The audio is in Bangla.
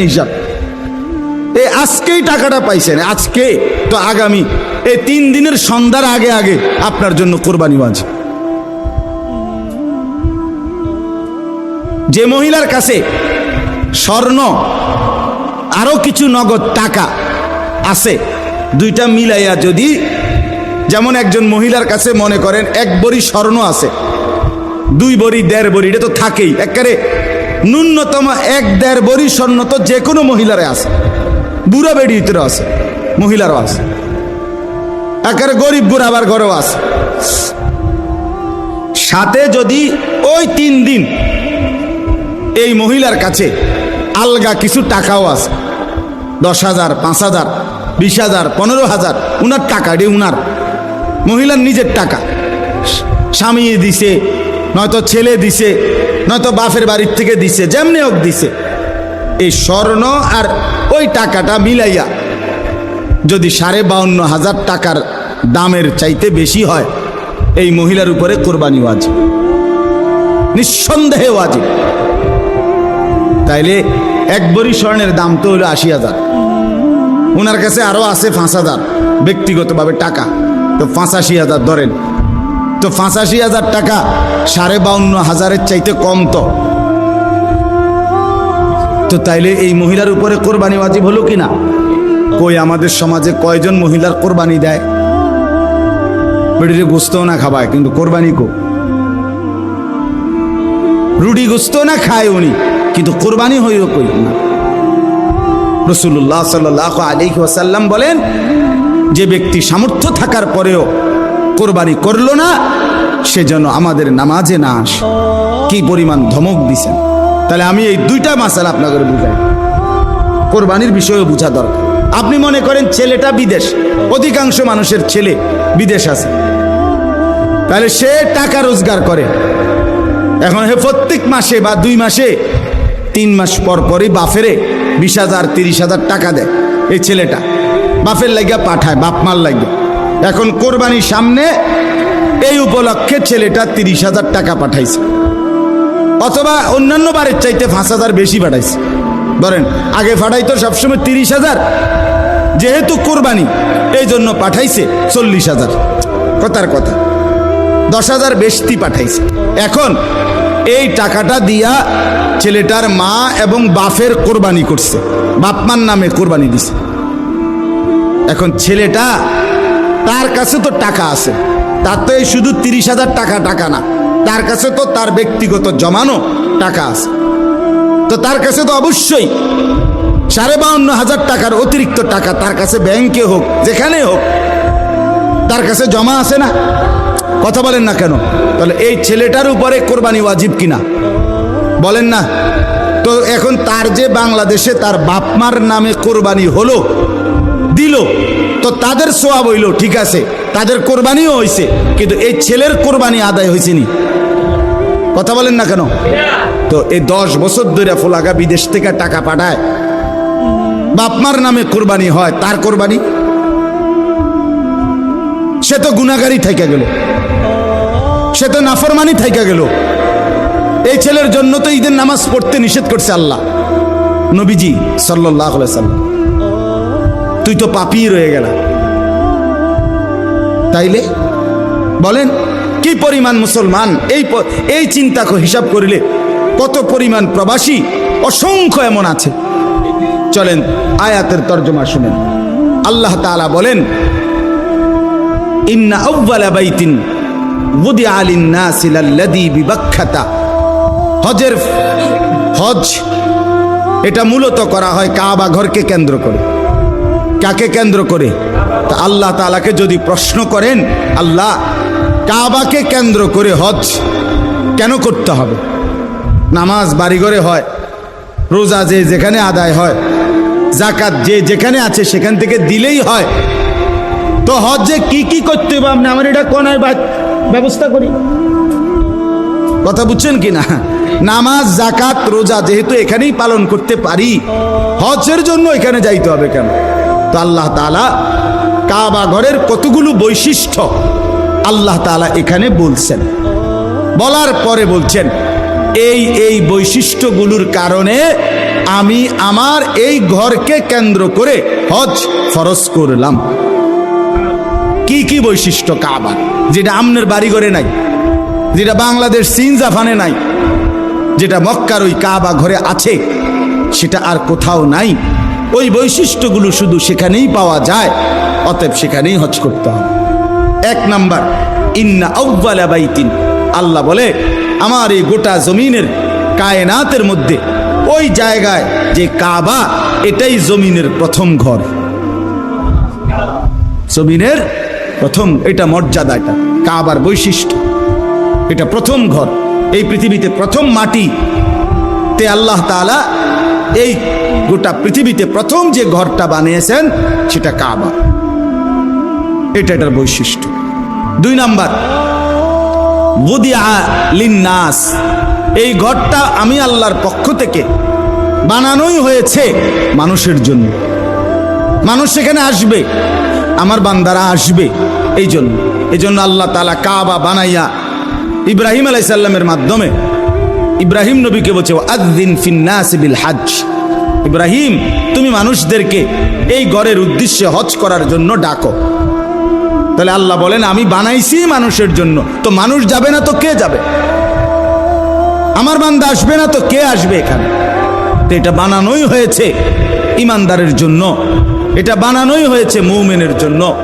হিসাব। আজকেই টাকাটা পাইছেন, আজকে তো আগামী। এই তিন দিনের সন্ধ্যার আগে আগে আপনার জন্য কোরবানি আছে যে মহিলার কাছে স্বর্ণ, আরও কিছু নগদ টাকা আছে, দুইটা মিলাইয়া যদি যেমন একজন মহিলার কাছে মনে করেন এক বড়ি স্বর্ণ আছে, দুই বড়ি, দেড় বড়ি, এটা তো থাকেই, একেবারে ন্যূনতম এক দেড় বড়ি স্বর্ণ তো যে কোনো মহিলারে আছে। বুড়া বেড়ি ভিতরে আছে, মহিলারও আছে। একেবারে গরিব আবার ঘরেও আছে। সাথে যদি ওই তিন দিন এই মহিলার কাছে আলগা কিছু টাকাও আছে, দশ হাজার, পাঁচ হাজার, বিশ হাজার, পনেরো হাজার, উনার টাকা রে উনার, মহিলার নিজের টাকা। স্বামী দিছে, নয়তো ছেলে দিছে নয়তো বাপের বাড়ির থেকে দিছে, যেমনি হোক দিছে। এই স্বর্ণ আর ওই টাকাটা মিলাইয়া যদি সাড়ে বাউন্ন হাজার টাকার দামের চাইতে বেশি হয়, এই মহিলার উপরে কোরবানি ওয়াজিব। নিঃসন্দেহে ওয়াজিব। তাইলে এক বড়ি স্বর্ণের দাম তো হলো আশি হাজার। ওনার কাছে আরও আছে পাঁচ হাজার, ব্যক্তিগতভাবে টাকা। তো পাঁচাশি হাজার ধরেন। তো পাঁচাশি হাজার টাকা সাড়ে বাউন্ন হাজারের চাইতে কম তো। তো তাইলে এই মহিলার উপরে কোরবানি ওয়াজিব হলো কি না কই আমাদের সমাজে কয়জন মহিলার কোরবানি দেয়? বেড়িরে গোস্তও না খাবায়, কিন্তু কোরবানি কো? রুটি গোস্ত না খায় উনি, কিন্তু কোরবানি হইল কই? না রসুল্লাহ সাল্লাহ ওয়াসাল্লাম বলেন, যে ব্যক্তি সামর্থ্য থাকার পরেও কোরবানি করল না, সেজন্য আমাদের নামাজে না আস। কি পরিমাণ ধমক দিছেন? তাহলে আমি এই দুইটা মাসাল আপনাকে বুঝাই। কোরবানির বিষয়ে বোঝা দরকার। আপনি মনে করেন ছেলেটা বিদেশ, অধিকাংশ মানুষের ছেলে বিদেশ আছে। তাহলে সে টাকা রোজগার করে। এখন হে প্রত্যেক মাসে বা দুই মাসে, তিন মাস পর পরই বাফেরে বিশ হাজার, তিরিশ হাজার টাকা দেয় এই ছেলেটা। বাফের লাগিয়া পাঠায়, বাপ মার লাগিয়া এখন কোরবানির সামনে এই উপলক্ষে ছেলেটা তিরিশ হাজার টাকা পাঠাইছে। অথবা অন্যান্য বারের চাইতে পাঁচ হাজার বেশি পাঠাইছে। ধরেন, আগে পাঠাইতো সবসময় তিরিশ হাজার, যেহেতু কোরবানি এই জন্য পাঠাইছে চল্লিশ হাজার। কথার কথা। দশ হাজার বেশি পাঠাইছে। এখন এই টাকাটা দিয়া ছেলেটার মা এবং বাফের কোরবানি করছে। বাপমার নামে কোরবানি দিছে। এখন ছেলেটা তার কাছে তো টাকা আছে। তার তো এই শুধু তিরিশ হাজার টাকা টাকা না। তার কাছে তো তার ব্যক্তিগত জমানো টাকা আছে। তো তার কাছে তো অবশ্যই সাড়ে বাউন্ন হাজার টাকার অতিরিক্ত টাকা তার কাছে ব্যাংকে হোক, যেখানে হোক, তার কাছে জমা আছে না? কথা বলেন না কেন? তাহলে এই ছেলেটার উপরে কোরবানি ওয়াজিব কিনা? বলেন না। তো এখন তার যে বাংলাদেশে তার বাপমার নামে কোরবানি হলো, দিল তো তাদের সোয়াব হইল, ঠিক আছে, তাদের কোরবানিও হয়েছে কিন্তু এই ছেলের কোরবানি আদায় হয়েছে নি কথা বলেন না কেন? তো এই দশ বছর ধরে ফোলাগা বিদেশ থেকে টাকা পাঠায়। বাপমার নামে কোরবানি হয়, তার কোরবানি? সে তো গুণাগারি থাইকা গেল। সে তো নাফরমানি থাইকা গেল। এই ছেলের জন্য তো ঈদের নামাজ পড়তে নিষেধ করছে আল্লাহ। নবীজি সাল্লাহ সাল্লাম তুই তো পাপি রয়ে গেল। তাইলে? বলেন, কি পরিমাণ মুসলমান? এই এই চিন্তা হিসাব করিলে কত পরিমাণ প্রবাসী? অসংখ্য এমন আছে। চলেন, আয়াতের তর্জমা শুনেন। আল্লাহ তাআলা বলেন, ইন্না আউ্বালা বাইতিন বুদি আলিন নাসিলাল্লাদি বিবাক্ষাতা হজের হজ, এটা মূলত করা হয় কাবা ঘরকে কেন্দ্র করে। কাকে কেন্দ্র করে? তা আল্লাহ তাআলাকে যদি প্রশ্ন করেন, আল্লাহ কাবাকে কেন্দ্র করে হজ কেন করতে হবে? নামাজ বাড়িঘরে হয়, রোজা যে যেখানে আদায় হয় জাকাত যে যেখানে আছে সেখান থেকে দিলেই হয়। তো হজে কি কি করতে হবে আপনি? আমার এটা কোন ব্যবস্থা করি। কথা বুঝছেন কি না? নামাজ জাকাত রোজা যেহেতু এখানেই পালন করতে পারি, হজের জন্য এখানে যাইতে হবে কেন? তো আল্লাহ তাআলা কাবা ঘরের কতগুলো বৈশিষ্ট্য আল্লাহ তাআলা এখানে বলছেন। বলার পরে বলছেন, এই এই বৈশিষ্ট্যগুলোর কারণে আমি আমার এই ঘরকে কেন্দ্র করে হজ ফরজ করলাম। কি কি বৈশিষ্ট্য কাবার যেটা আমনের বাড়ি ঘরে নাই, যেটা বাংলাদেশ, চীন, জাপানে নাই, যেটা মক্কার ওই কাবা ঘরে আছে, সেটা আর কোথাও নাই। ওই বৈশিষ্ট্যগুলো শুধু সেখানেই পাওয়া যায়, অতএব সেখানেই হজ করতে হবে। এক নাম্বার, ইন্না আউ্বালা বাইতিন। আল্লাহ বলে, আমার এই গোটা জমিনের কায়নাতের মধ্যে, ওই জায়গায় যে কাবা, এটাই জমিনের প্রথম ঘর। জমিনের প্রথম, এটা মর্যাদা এটা, কাবার বৈশিষ্ট্য। এটা প্রথম ঘর। এই পৃথিবীতে প্রথম মাটি তে আল্লাহ তাআলা এই গোটা পৃথিবীতে প্রথম যে ঘরটা বানিয়েছেন, সেটা কাবা। এটা এটার বৈশিষ্ট্য। দুই নাম্বার লিন্নাস। এই ঘরটা আমি আল্লাহর পক্ষ থেকে বানানোই হয়েছে মানুষের জন্য। মানুষ সেখানে আসবে, আমার বান্দারা আসবে এই জন্য। এই জন্য আল্লাহ তালা কাবা বানাইয়া ইব্রাহিম আলাইসাল্লামের মাধ্যমে ইব্রাহিম নবীকে বলছে আদিন হাজ ইব্রাহিম, তুমি মানুষদেরকে এই ঘরের উদ্দেশ্যে হজ করার জন্য ডাকো। তাহলে আল্লাহ বলেন, আমি বানাইছি মানুষের জন্য। তো মানুষ যাবে না তো কে যাবে? আমার বান্দা আসবে না তো কে আসবে এখানে? তো এটা বানানোই হয়েছে ইমানদারের জন্য। এটা বানানোই হয়েছে মৌমেনের জন্য।